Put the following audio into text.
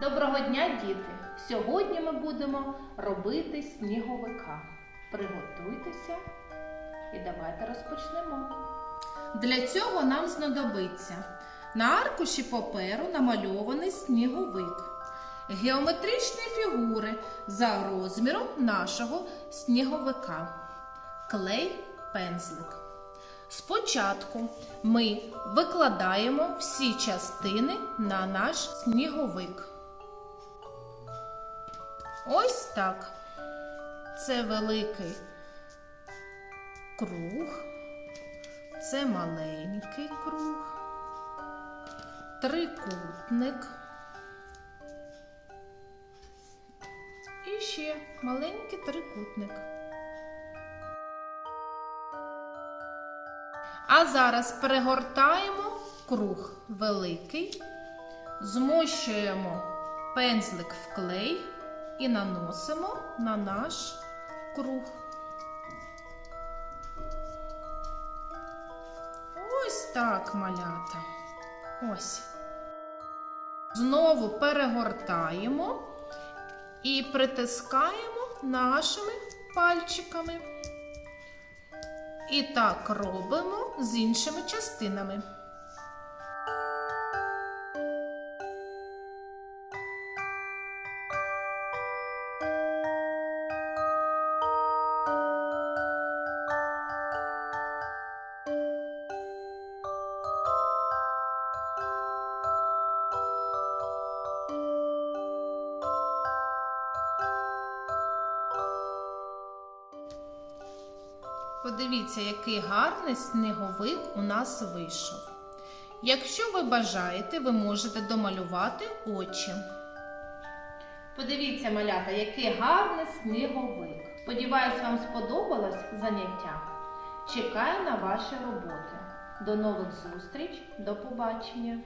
Доброго дня, діти! Сьогодні ми будемо робити сніговика. Приготуйтеся і давайте розпочнемо. Для цього нам знадобиться на аркуші паперу намальований сніговик, геометричні фігури за розміром нашого сніговика, клей, пензлик. Спочатку ми викладаємо всі частини на наш сніговик. Ось так. Це великий круг, це маленький круг, трикутник. І ще маленький трикутник. А зараз перегортаємо круг великий, змощуємо пензлик в клей і наносимо на наш круг. Ось так, малята. Ось. Знову перегортаємо і притискаємо нашими пальчиками. І так робимо з іншими частинами. Подивіться, який гарний сніговик у нас вийшов. Якщо ви бажаєте, ви можете домалювати очі. Подивіться, малята, який гарний сніговик. Сподіваюсь, вам сподобалось заняття. Чекаю на ваші роботи. До нових зустріч, до побачення!